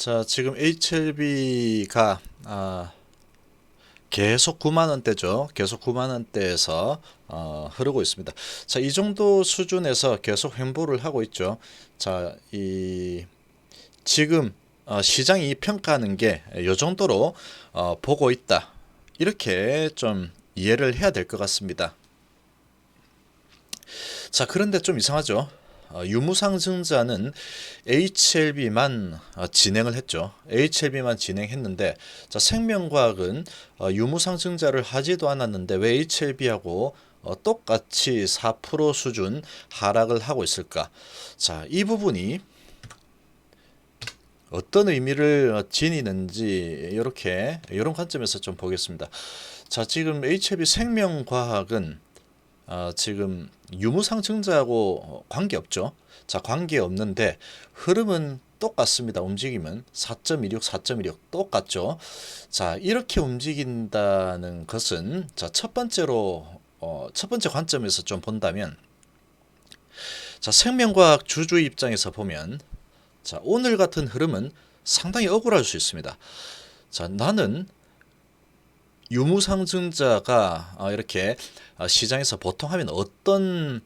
자, 지금 HLB가 아, 계속 9만 원대죠. 계속 9만 원대에서 어, 흐르고 있습니다. 자, 이 정도 수준에서 계속 횡보를 하고 있죠. 자, 이 지금 어, 시장이 평가하는 게 이 정도로 어, 보고 있다. 이렇게 좀 이해를 해야 될 것 같습니다. 자, 그런데 좀 이상하죠. 어, 유무상증자는 HLB만 어, 진행을 했죠. HLB만 진행했는데 자, 생명과학은 어, 유무상증자를 하지도 않았는데 왜 HLB하고 어, 똑같이 4% 수준 하락을 하고 있을까? 자, 이 부분이 어떤 의미를 어, 지니는지 이렇게 이런 관점에서 좀 보겠습니다. 자, 지금 HLB 생명과학은 어, 지금 유무상증자하고 관계 없죠. 자, 관계 없는데 흐름은 똑같습니다. 움직임은 4.16, 4.16 똑같죠. 자, 이렇게 움직인다는 것은 자, 첫 번째로 어, 첫 번째 관점에서 좀 본다면 자, 생명과학 주주 입장에서 보면 자, 오늘 같은 흐름은 상당히 억울할 수 있습니다. 자, 나는 유무상증자가 어, 이렇게 어, 시장에서 보통 하면 어떤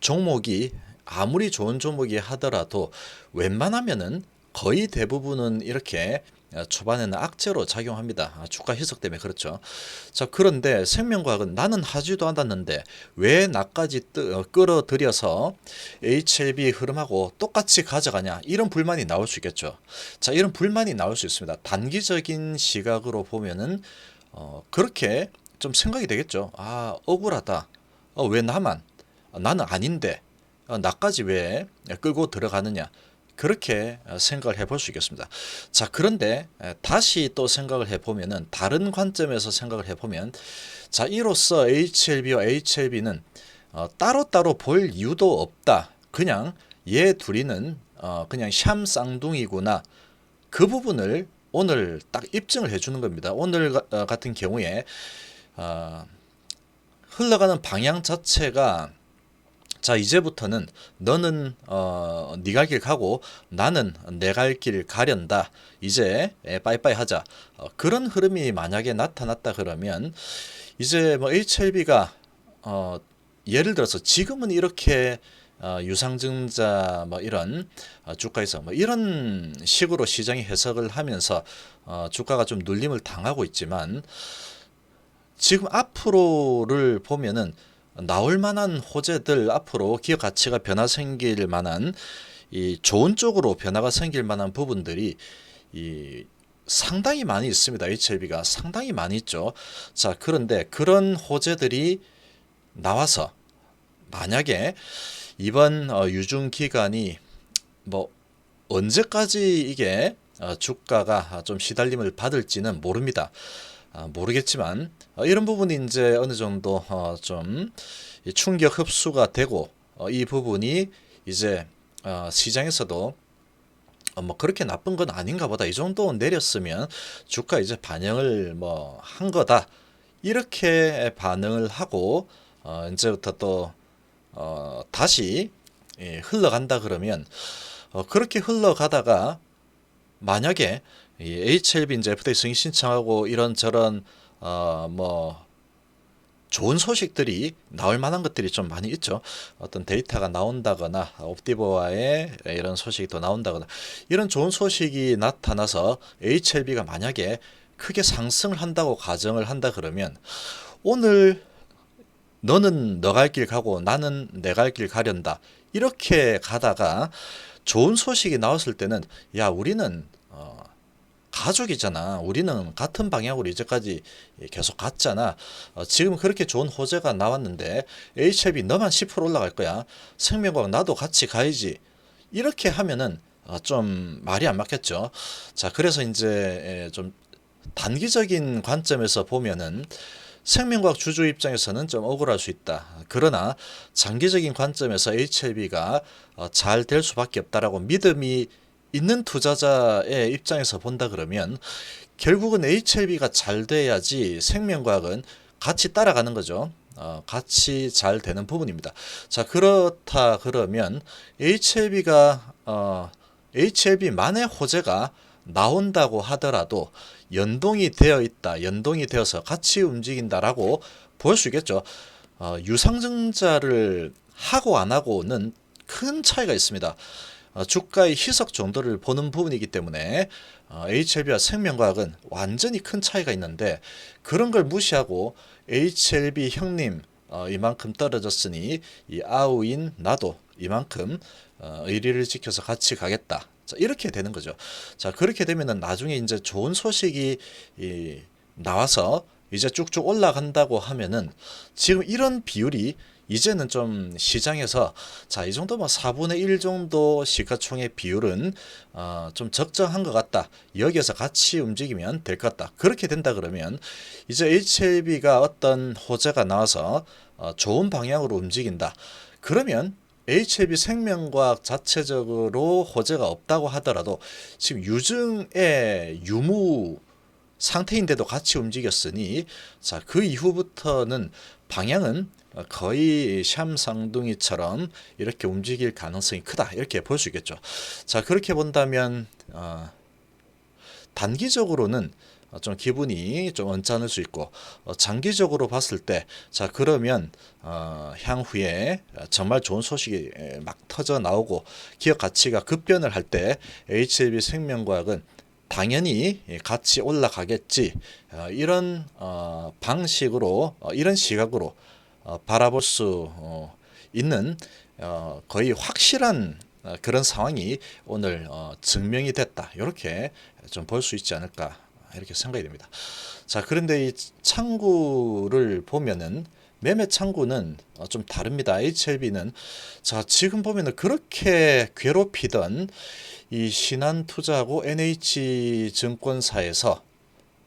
종목이 아무리 좋은 종목이 하더라도 웬만하면은 거의 대부분은 이렇게 어, 초반에는 악재로 작용합니다. 아, 주가 희석 때문에 그렇죠. 자, 그런데 생명과학은 나는 하지도 않았는데 왜 나까지 뜨, 어, 끌어들여서 HLB 흐름하고 똑같이 가져가냐 이런 불만이 나올 수 있겠죠. 자, 이런 불만이 나올 수 있습니다. 단기적인 시각으로 보면은 어, 그렇게 좀 생각이 되겠죠. 아, 억울하다. 어, 왜 나만? 어, 나는 아닌데 어, 나까지 왜 끌고 들어가느냐? 그렇게 어, 생각을 해볼 수 있겠습니다. 자, 그런데 에, 다시 또 생각을 해보면은 다른 관점에서 생각을 해보면 자, 이로써 HLB와 HLB는 어, 따로따로 볼 이유도 없다. 그냥 얘 둘이는 어, 그냥 샴 쌍둥이구나. 그 부분을 오늘 딱 입증을 해주는 겁니다. 오늘 가- 어, 같은 경우에 어, 흘러가는 방향 자체가 자 이제부터는 너는 어, 네갈 길 가고 나는 내 갈 길 가련다. 이제 에, 빠이빠이 하자. 어, 그런 흐름이 만약에 나타났다 그러면 이제 뭐 HLB가 어, 예를 들어서 지금은 이렇게 어, 유상증자 뭐 이런 어, 주가에서 뭐 이런 식으로 시장이 해석을 하면서 어, 주가가 좀 눌림을 당하고 있지만 지금 앞으로를 보면은 나올 만한 호재들 앞으로 기업 가치가 변화 생길 만한 이 좋은 쪽으로 변화가 생길 만한 부분들이 이 상당히 많이 있습니다. HLB가 상당히 많이 있죠. 자, 그런데 그런 호재들이 나와서 만약에 이번 어, 유증 기간이 뭐 언제까지 이게 어, 주가가 좀 시달림을 받을지는 모릅니다. 아, 모르겠지만 어, 이런 부분이 이제 어느 정도 어, 좀이 충격 흡수가 되고 어, 이 부분이 이제 어, 시장에서도 어, 뭐 그렇게 나쁜 건 아닌가 보다 이 정도 내렸으면 주가 이제 반영을 뭐 한 거다 이렇게 반응을 하고 어, 이제부터 또 어, 다시 예, 흘러간다 그러면 어, 그렇게 흘러가다가 만약에 이 HLB 이제 FTA 승인 신청하고 이런 저런 어 뭐 좋은 소식들이 나올 만한 것들이 좀 많이 있죠. 어떤 데이터가 나온다거나 옵티버와의 이런 소식이 또 나온다거나 이런 좋은 소식이 나타나서 HLB가 만약에 크게 상승을 한다고 가정을 한다 그러면 오늘 너는 너 갈 길 가고 나는 내 갈 길 가련다. 이렇게 가다가 좋은 소식이 나왔을 때는 야 우리는 어, 가족이잖아. 우리는 같은 방향으로 이제까지 계속 갔잖아. 어, 지금 그렇게 좋은 호재가 나왔는데 HLB 너만 10% 올라갈 거야. 생명과학 나도 같이 가야지. 이렇게 하면은 어, 좀 말이 안 맞겠죠. 자, 그래서 이제 에, 좀 단기적인 관점에서 보면은 생명과학 주주 입장에서는 좀 억울할 수 있다. 그러나 장기적인 관점에서 HLB가 어, 잘될 수밖에 없다라고 믿음이 있는 투자자의 입장에서 본다 그러면 결국은 HLB가 잘 돼야지 생명과학은 같이 따라가는 거죠. 어, 같이 잘 되는 부분입니다. 자, 그렇다 그러면 HLB가 어, HLB만의 호재가 나온다고 하더라도 연동이 되어 있다, 연동이 되어서 같이 움직인다라고 볼 수 있겠죠. 어, 유상증자를 하고 안 하고는 큰 차이가 있습니다. 어, 주가의 희석 정도를 보는 부분이기 때문에 어, HLB와 생명과학은 완전히 큰 차이가 있는데 그런 걸 무시하고 HLB 형님 어, 이만큼 떨어졌으니 이 아우인 나도 이만큼 어, 의리를 지켜서 같이 가겠다. 자, 이렇게 되는 거죠. 자, 그렇게 되면은 나중에 이제 좋은 소식이 이, 나와서 이제 쭉쭉 올라간다고 하면은 지금 이런 비율이 이제는 좀 시장에서 자, 이 정도 뭐 4분의 1 정도 시가총액 비율은 어, 좀 적정한 것 같다. 여기에서 같이 움직이면 될 것 같다. 그렇게 된다 그러면 이제 HLB가 어떤 호재가 나와서 어, 좋은 방향으로 움직인다. 그러면 HLB 생명과학 자체적으로 호재가 없다고 하더라도 지금 유증의 유무 상태인데도 같이 움직였으니 자 그 이후부터는 방향은 거의 샴쌍둥이처럼 이렇게 움직일 가능성이 크다 이렇게 볼 수 있겠죠. 자 그렇게 본다면 어, 단기적으로는 좀 기분이 좀 언짢을 수 있고 어, 장기적으로 봤을 때 자 그러면 어, 향후에 정말 좋은 소식이 에, 막 터져 나오고 기업 가치가 급변을 할 때 HLB 생명과학은 당연히 같이 올라가겠지 어, 이런 어, 방식으로 어, 이런 시각으로 어, 바라볼 수 어, 있는 어, 거의 확실한 어, 그런 상황이 오늘 어, 증명이 됐다. 이렇게 좀 볼 수 있지 않을까 이렇게 생각이 됩니다. 자 그런데 이 창구를 보면은 매매 창구는 어, 좀 다릅니다. HLB는 자 지금 보면은 그렇게 괴롭히던 이 신한투자하고 NH증권사에서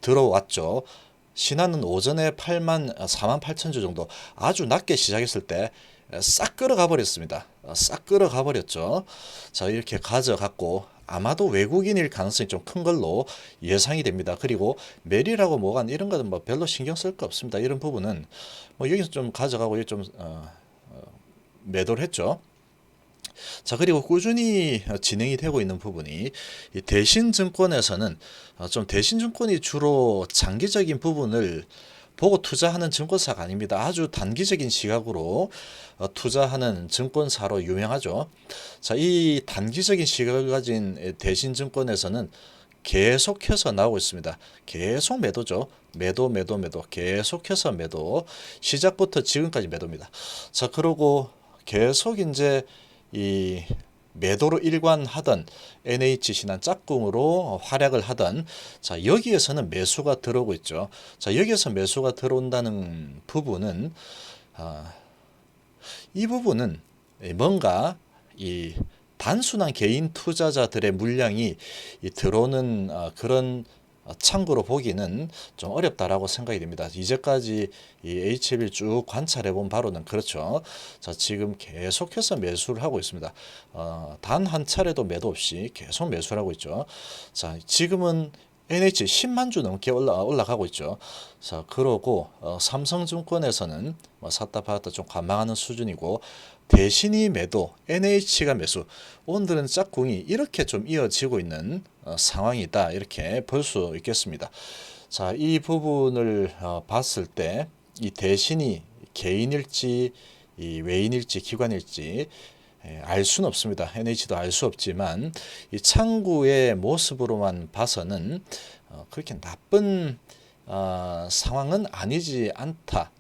들어왔죠. 신한은 오전에 8만 4만 8천 주 정도 아주 낮게 시작했을 때 싹 끌어가 버렸습니다. 어, 싹 끌어가 버렸죠. 자 이렇게 가져갔고 아마도 외국인일 가능성이 좀 큰 걸로 예상이 됩니다. 그리고 메리라고 뭐가 이런 거는 뭐 별로 신경 쓸 거 없습니다. 이런 부분은 뭐 여기서 좀 가져가고 좀 어, 어, 매도를 했죠. 자 그리고 꾸준히 진행이 되고 있는 부분이 이 대신증권에서는 어, 좀 대신증권이 주로 장기적인 부분을 보고 투자하는 증권사가 아닙니다. 아주 단기적인 시각으로 어, 투자하는 증권사로 유명하죠. 자, 이 단기적인 시각을 가진 대신증권에서는 계속해서 나오고 있습니다. 계속 매도죠. 매도, 매도, 매도. 계속해서 매도. 시작부터 지금까지 매도입니다. 자, 그러고 계속 이제 이 매도로 일관하던 NH 신한 짝꿍으로 활약을 하던 자 여기에서는 매수가 들어오고 있죠. 자 여기에서 매수가 들어온다는 부분은 아, 이 부분은 뭔가 이 단순한 개인 투자자들의 물량이 이 들어오는 아, 그런 참고로 보기는 좀 어렵다라고 생각이 됩니다. 이제까지 이 HL을 쭉 관찰해 본 바로는 그렇죠. 자, 지금 계속해서 매수를 하고 있습니다. 어, 단 한 차례도 매도 없이 계속 매수를 하고 있죠. 자, 지금은 NH 10만 주 넘게 올라, 올라가고 있죠. 자, 그러고 어, 삼성증권에서는 뭐 샀다 팔았다 좀 관망하는 수준이고 대신이 매도, NH가 매수. 오늘은 짝꿍이 이렇게 좀 이어지고 있는 어, 상황이다. 이렇게 볼 수 있겠습니다. 자, 이 부분을 어, 봤을 때 이 대신이 개인일지 이 외인일지 기관일지 예, 알 수는 없습니다. NH도 알 수 없지만 이 창구의 모습으로만 봐서는 어, 그렇게 나쁜 어, 상황은 아니지 않다.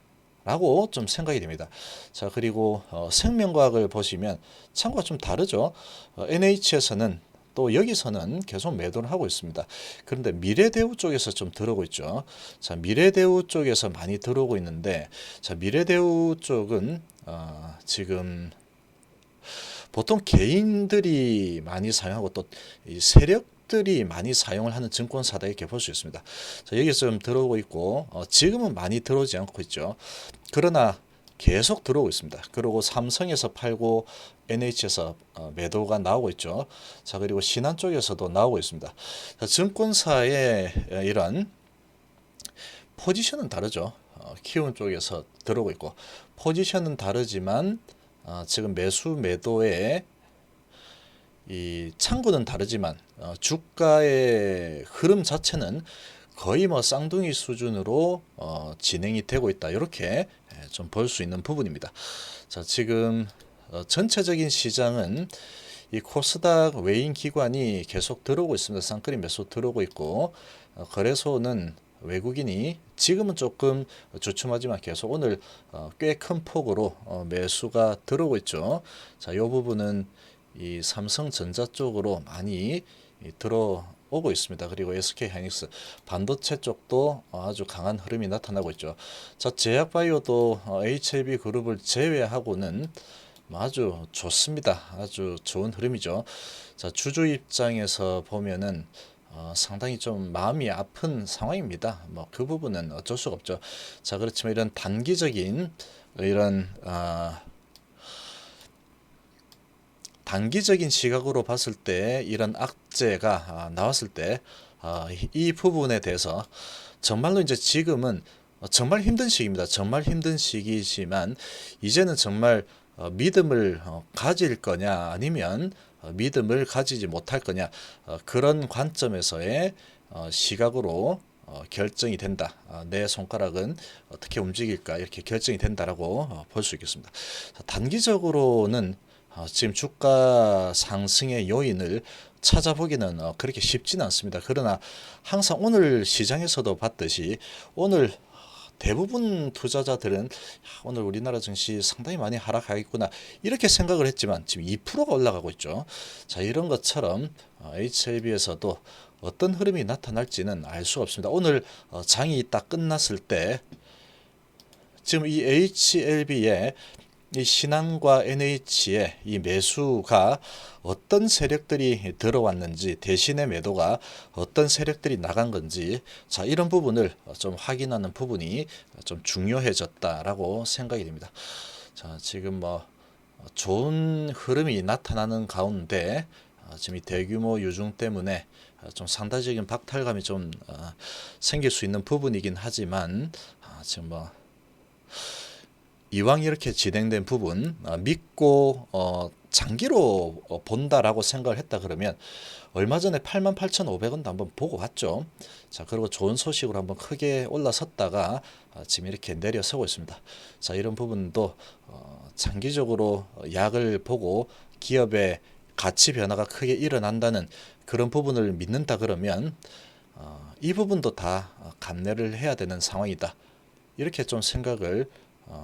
라고 좀 생각이 됩니다. 자, 그리고 어, 생명과학을 보시면 창구가 좀 다르죠. 어, NH에서는 또 여기서는 계속 매도를 하고 있습니다. 그런데 미래대우 쪽에서 좀 들어오고 있죠. 자, 미래대우 쪽에서 많이 들어오고 있는데, 자, 미래대우 쪽은 어, 지금 보통 개인들이 많이 사용하고 또 세력 들이 많이 사용을 하는 증권사다 이렇게 볼 수 있습니다. 자, 여기서 좀 들어오고 있고 어, 지금은 많이 들어오지 않고 있죠. 그러나 계속 들어오고 있습니다. 그리고 삼성에서 팔고 NH에서 어, 매도가 나오고 있죠. 자 그리고 신한 쪽에서도 나오고 있습니다. 자, 증권사의 이런 포지션은 다르죠. 어, 키운 쪽에서 들어오고 있고 포지션은 다르지만 어, 지금 매수 매도의 이 창구는 다르지만 어, 주가의 흐름 자체는 거의 뭐 쌍둥이 수준으로 어, 진행이 되고 있다. 이렇게 좀 볼 수 있는 부분입니다. 자, 지금 어, 전체적인 시장은 이 코스닥 외인 기관이 계속 들어오고 있습니다. 쌍끌이 매수 들어오고 있고 어, 거래소는 외국인이 지금은 조금 주춤하지만 계속 오늘 어, 꽤큰 폭으로 어, 매수가 들어오고 있죠. 자, 이 부분은 이 삼성전자 쪽으로 많이 이 들어오고 있습니다. 그리고 SK 하이닉스 반도체 쪽도 어, 아주 강한 흐름이 나타나고 있죠. 자, 제약바이오도 어, HLB 그룹을 제외하고는 뭐 아주 좋습니다. 아주 좋은 흐름이죠. 자, 주주 입장에서 보면은 어, 상당히 좀 마음이 아픈 상황입니다. 뭐 그 부분은 어쩔 수가 없죠. 자, 그렇지만 이런 단기적인 이런 아 단기적인 시각으로 봤을 때 이런 악재가 아, 나왔을 때 아, 부분에 대해서 정말로 이제 지금은 어, 정말 힘든 시기입니다. 정말 힘든 시기지만 이제는 정말 어, 믿음을 어, 가질 거냐 아니면 어, 믿음을 가지지 못할 거냐 어, 그런 관점에서의 어, 시각으로 어, 결정이 된다. 아, 내 손가락은 어떻게 움직일까 이렇게 결정이 된다라고 어, 볼수 있겠습니다. 자, 단기적으로는 어, 지금 주가 상승의 요인을 찾아보기는 어, 그렇게 쉽지는 않습니다. 그러나 항상 오늘 시장에서도 봤듯이 오늘 대부분 투자자들은 야, 오늘 우리나라 증시 상당히 많이 하락하겠구나 이렇게 생각을 했지만 지금 2%가 올라가고 있죠. 자 이런 것처럼 HLB에서도 어떤 흐름이 나타날지는 알 수가 없습니다. 오늘 어, 장이 딱 끝났을 때 지금 이 HLB의 이 신한과 NH의 이 매수가 어떤 세력들이 들어왔는지 대신의 매도가 어떤 세력들이 나간 건지 자 이런 부분을 좀 확인하는 부분이 좀 중요해졌다라고 생각이 됩니다. 자 지금 뭐 좋은 흐름이 나타나는 가운데 어, 지금 이 대규모 유중 때문에 어, 좀 상대적인 박탈감이 좀 어, 생길 수 있는 부분이긴 하지만 아, 지금 뭐 이왕 이렇게 진행된 부분 어, 믿고 어, 장기로 어, 본다라고 생각을 했다 그러면 얼마 전에 88,500원도 한번 보고 갔죠. 자 그리고 좋은 소식으로 한번 크게 올라섰다가 어, 지금 이렇게 내려서고 있습니다. 자 이런 부분도 어, 장기적으로 약을 보고 기업의 가치 변화가 크게 일어난다는 그런 부분을 믿는다 그러면 어, 이 부분도 다 어, 감내를 해야 되는 상황이다. 이렇게 좀 생각을 어,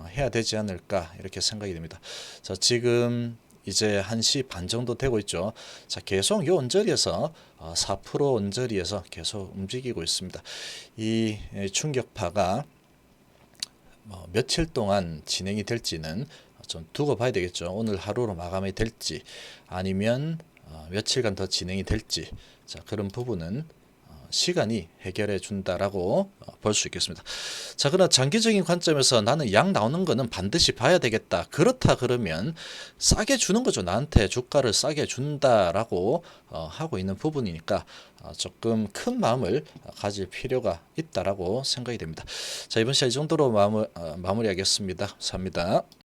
해야 되지 않을까 이렇게 생각이 됩니다. 자, 지금 이제 1시 반 정도 되고 있죠. 자, 계속 요 언저리에서 어, 4% 언저리에서 계속 움직이고 있습니다. 이 에, 충격파가 뭐 며칠 동안 진행이 될지는 좀 두고 봐야 되겠죠. 오늘 하루로 마감이 될지 아니면 어, 며칠간 더 진행이 될지 자 그런 부분은 어, 시간이 해결해 준다라고 어, 볼수 있겠습니다. 자 그러나 장기적인 관점에서 나는 양 나오는 거는 반드시 봐야 되겠다. 그렇다 그러면 싸게 주는 거죠. 나한테 주가를 싸게 준다라고 어, 하고 있는 부분이니까 어, 조금 큰 마음을 가질 필요가 있다라고 생각이 됩니다. 자 이번 시간 이 정도로 마무, 어, 마무리하겠습니다. 감사합니다.